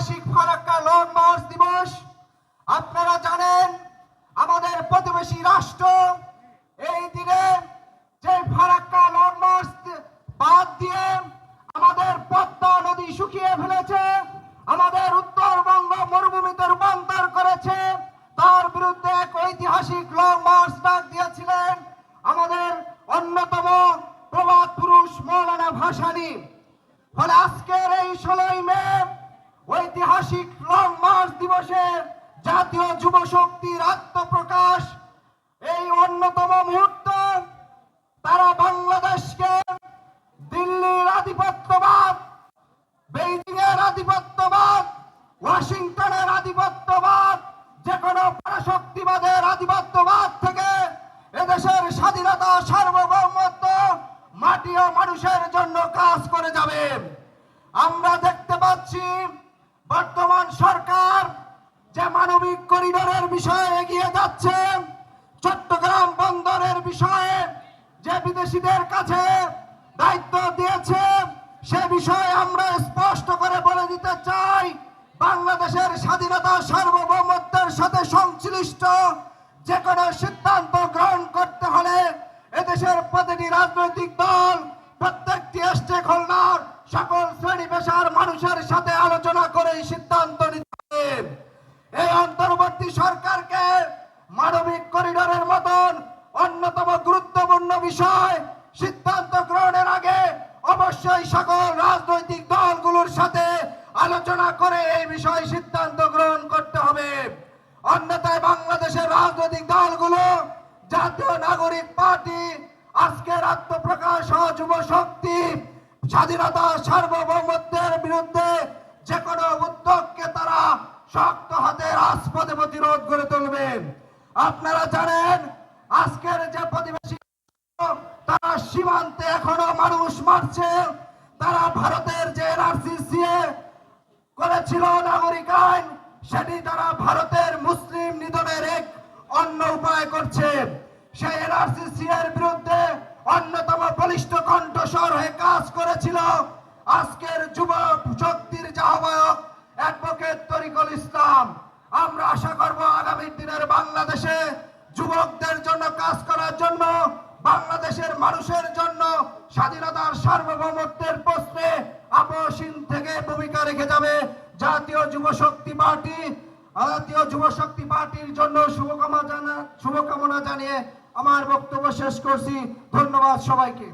ঐতিহাসিক Farakka long March দিবস। আপনারা জানেন, আমাদের প্রতিবেশী রাষ্ট্র এই দিনে যে ফারাক্কা লং মার্চ বাদ দিয়ে আমাদের পদ্মা নদী শুকিয়ে ফেলেছে, আমাদের উত্তরবঙ্গ মরুভূমিতে রূপান্তর করেছে, তার বিরুদ্ধে এক ঐতিহাসিক লং মার্চ ডাক দিয়েছিলেন আমাদের অন্যতম প্রবাদ পুরুষ মৌলানা ভাসানী। ফলে আজকের এই ষোলোই মে ঐতিহাসিক লং মার্চ দিবসে জাতীয় যুব শক্তির আত্মপ্রকাশ। এই অন্যতম মুহূর্ত, তারা বাংলাদেশকে দিল্লির আধিপত্যবাদ বেইজিং এর আধিপত্যবাদ, ওয়াশিংটনের আধিপত্যবাদ যে কোনো পরাশক্তিবাদের আধিপত্যবাদ থেকে এদেশের স্বাধীনতা, সার্বভৌমত্ব মাটি ও মানুষের জন্য কাজ করে যাবে। আমরা দেখতে পাচ্ছি বর্তমান সরকার যে মানবিক করিডোরের বিষয়ে এগিয়ে যাচ্ছে, চট্টগ্রাম বন্দরের বিষয়ে যে বিদেশিদের কাছে দায়িত্ব দিয়েছে, সে বিষয়ে আমরা স্পষ্ট করে বলে দিতে চাই, বাংলাদেশের স্বাধীনতা সার্বভৌমত্বের সাথে সংশ্লিষ্ট যে কোনো সিদ্ধান্ত গ্রহণ করতে হলে এদেশের প্রতিটি রাজনৈতিক দল, প্রত্যেকটি স্টেক হোল্ডার সকল শ্রেণি পেশার মানুষের সাথে আলোচনা করে সিদ্ধান্ত নিতে হবে। এই অন্তর্বর্তী সরকারকে মানবিক করিডোরের মতন অন্যতম গুরুত্বপূর্ণ বিষয় সিদ্ধান্ত গ্রহণের আগে অবশ্যই সকল রাজনৈতিক দলগুলোর সাথে আলোচনা করে এই বিষয়ে সিদ্ধান্ত গ্রহণ করতে হবে। অন্যথায় বাংলাদেশের রাজনৈতিক দলগুলো জাতীয় নাগরিক পার্টি, আজকের আত্মপ্রকাশ যুব শক্তি স্বাধীনতা সার্বভৌমত্বের বিরুদ্ধে যে কোনো উদ্যোগকে তারা শক্ত হাতে রাজপথে প্রতিরোধ করে তুলবে। আপনারা জানেন, আজকের যে প্রতিবেশী তারা সীমান্তে এখনও মানুষ মারছে। তারা ভারতের যে এনআরসিসিএ করেছিল নাগরিক আইন, সেটি তারা ভারতের মুসলিম নিধনের এক অন্য উপায় করছে। সেই এনআরসিসি এর বিরুদ্ধে অন্যতম কণ্ঠস্বর হয়ে কাজ করেছিল। আজকের যুব শক্তির যে আহ্বায়ক অ্যাডভোকেট তরিকুল ইসলাম, আমরা আশা করব আগামী দিনের বাংলাদেশে যুবকদের জন্য কাজ করার জন্য, বাংলাদেশের মানুষের জন্য স্বাধীনতার সার্বভৌমত্বের প্রশ্নে আপসীন থেকে ভূমিকা রেখে যাবে। জাতীয় যুব শক্তি পার্টি, জাতীয় যুব শক্তি পার্টির জন্য শুভকামনা জানা শুভকামনা জানিয়ে আমার বক্তব্য শেষ করছি। ধন্যবাদ সবাইকে।